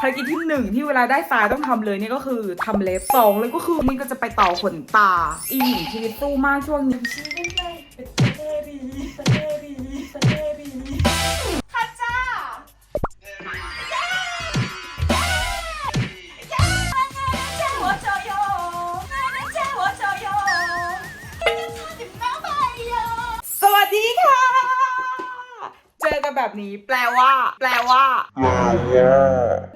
ภารกิจที่หนึ่งที่เวลาได้ทรายต้องทำเลยเนี่ยก็คือทำเล็บสองเลยก็คือนี่ก็จะไปต่อขนตา อีหญิงชีวิตสู้มากช่วงนี้ชีวิตเลยเป็นเตรีเตรีเตรีข้าจ้าสวัสดีค่ะเจอกันแบบนี้แปลว่า แปลว่าได้สา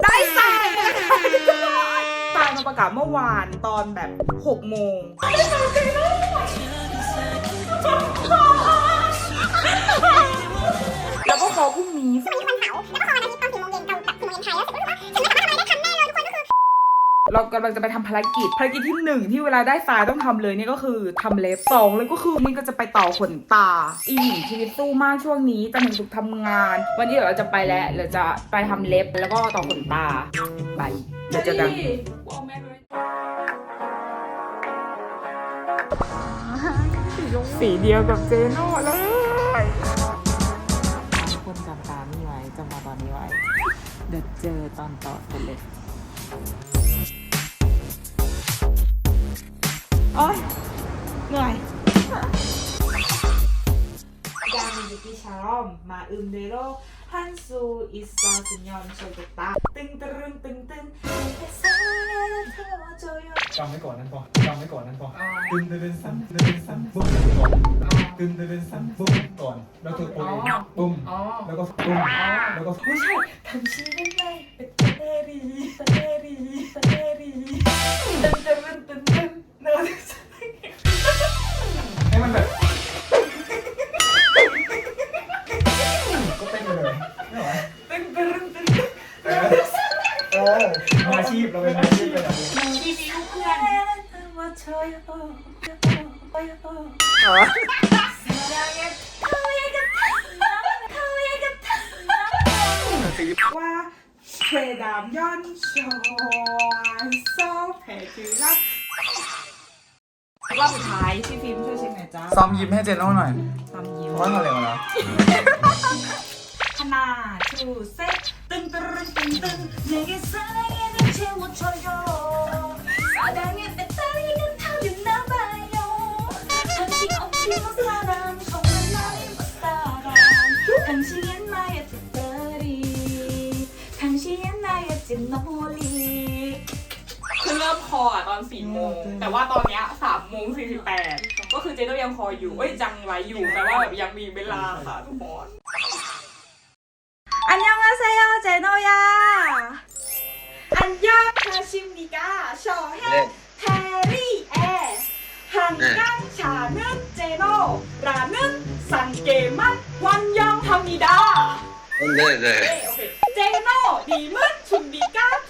ยตา มาประกาศเมื่อวานตอนแบบ6โมงแล้วก็ขอพรุ่งนี้มีวันเสาร์แล้วก็พอวันอาทิตย์ตอนสี่โมงเย็นตรงกับสี่โมงเย็นไทยแล้วเสร็จก็รู้สึกว่าฉันไม่ทำอะไรได้ทำแน่เลยทุกคนก็คือเรากำลังจะไปทำภารกิจ ภารกิจที่หนึ่งที่เวลาได้ทรายต้องทำเลยเนี่ยก็คือทำเล็บสองเลยก็คือนี่ก็จะไปต่อขนตา อีหญิงชีวิตสู้มากช่วงนี้จันทร์ถึงศุกร์ทำงาน วันนี้เดี๋ยวเราจะไปแล้วเราจะไปทำเล็บแล้วก็ต่อขนตาไปเดี๋ยวเจอกัน สีเดียวกับเจโน่เลยคนจำตามนี่ไว้จำมาตอนนี้ไว้ เดี๋ยวเจอตอนต่อกันเลยโอ๊ยเหนื่อยยามิยุกิชารอมมาอึมเดโร ฮันซูอิซาสุญยอนโชเกตาตึงตรึงตึงตึงเอเซเทวโจโยจำไว้ก่อนนั้นพอจำไว้ก่อนนั้นพอตึงตึงซ้ำตึงตึงซ้ำบุ้มก่อนตึงตึงซ้ำบุ้มก่อน แล้วคือปุ้มบุ้มอ๋อแล้วก็บุ้มแล้วก็ไม่ใช่ทำชีวิตเลยเป็นเตรีเตรีเวิวเพื่ราเชดามย้อนชอนโซ่แผลจีรับรอบสุดท้ายพี่ฟิล์มช่วยเช็คหน่อยจ้าซ้อมยิ้มให้เจนน้องหน่อยซ้อมยิ้มเพราะว่าเราเร็วแล้วขนาดชูเซ็ตตึงตึงตึงตึงเนกิซ่ 나의 찐놀이 คือเริ่มคออะตอน4โมง แต่ว่าตอนเนี้ย3โมง48 ก็คือเจโนยังคออยู่ เอ้ยจังไรอยู่แปลว่าแบบยังมีเวลาค่ะทุกคน 안녕하세요 제노야 안녕하십니까 저해 페리의 한강차는 제노라는 쌍게만 환영합니다 네네. 네, 오케이. 제노님은 준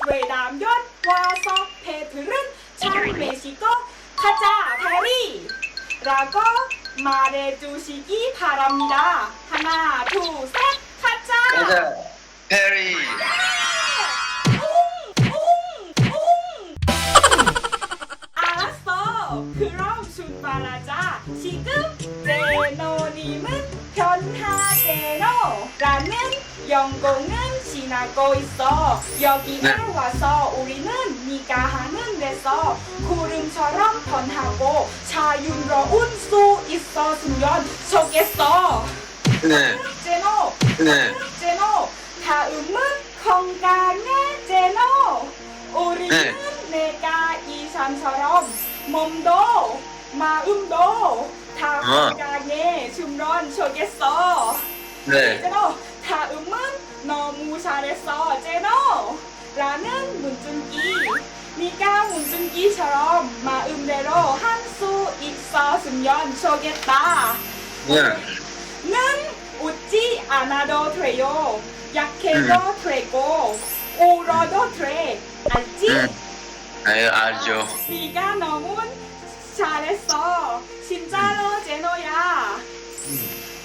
되다면 와서 배들은 잘 매시고 가자 페리 라고 말해주시기 바랍니다 하나 둘셋 가자 가자. 페리. 알았어. 그럼 출발하자. 지금 제노님은 변하제노라는 연공은 지나고 있어. 여기에 네. 와서 우리는 네가 하는 데서 구름처럼 변하고 자유로운 수 있었으면 좋겠어. 네. 제노, 네. 제노. 다음은 건강해 제노. 우리는 네. 내가 이상처럼 몸도 마음도 다 어. 건강해 주면 좋겠어. 네. 제노. 다음은 너무 잘했어 제노. 라는 문준기. 네가 문준기처럼 마음대로 할 수 있었으면 좋겠다. 네. 는 웃지 않아도 돼요. 약해도 되고 울어도 돼. 알지? 응. 네, 알죠. 네가 너무 잘했어. 진짜로 제노야.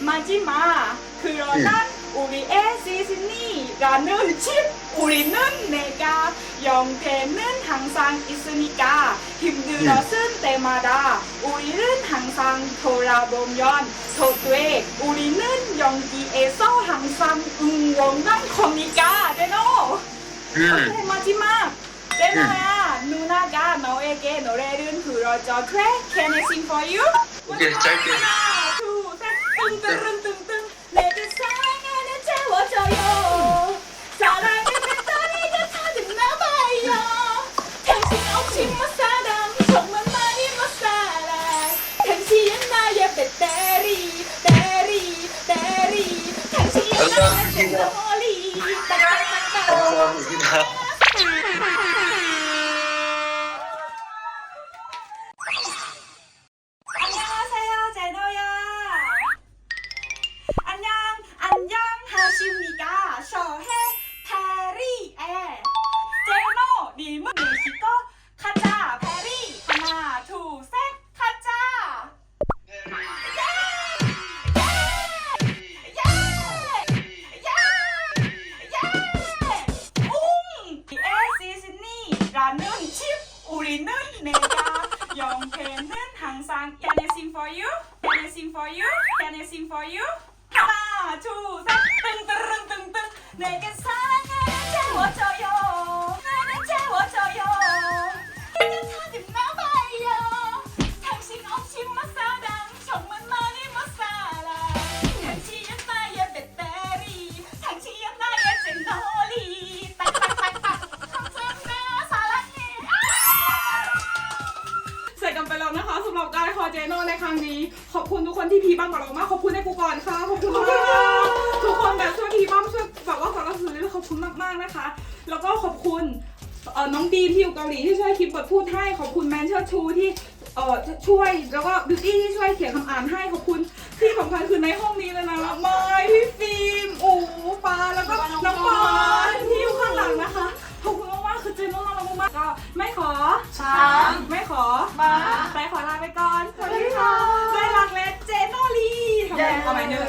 마지막 그러나 우리의 시즌이라는 집 우리는 내가 영태는 항상 있으니까 힘들었을 때마다 우리는 항상 돌아보면 더돼 우리는 연기에서 항상 응원한 거니까 제노 오케이 마지막 제노야 누나가 너에게 노래를 불러줘 그래? Can I sing for you? 오케이, 짧게. 하나 둘셋 뜬뜨른뜬뜬 你是老 for you? Can I sing for you? Can I sing for you? 하나 둘셋 뜬뜨릉뜬뜬 내게 사랑을 채워줘요 เสร็จกันไปแล้วนะคะสำหรับการคอเจโนในครั้งนี้ ขอบคุณทุกคนที่พีบ้างกับเรามากขอบคุณในกูก่อนค่ะขอบคุณมากทุกคนแบบช่วยพีบ้างช่วยแบบว่าสนับสนุนขอบคุณมากๆนะคะ แล้วก็ขอบคุณเอ่อน้องดีมที่อยู่เกาหลีที่ช่วยคิดบทพูดให้ขอบคุณแมนเชอร์ชูที่เอ่อช่วยแล้วก็บิวตี้ที่ช่วยเขียนคำอ่านให้ขอบคุณที่สำคัญคือในห้องนี้เลยนะไม้พี่ฟิล์มโอ้ปาแล้วก็น้องปอนที่อยู่ข้างหลังนะคะ ก็ไม่ขอช้างไม่ขอมาไปขอลาไปก่อนสวัสดีค่ะด้วยรักและเจนโนลีทำไมทำไมเนื้อ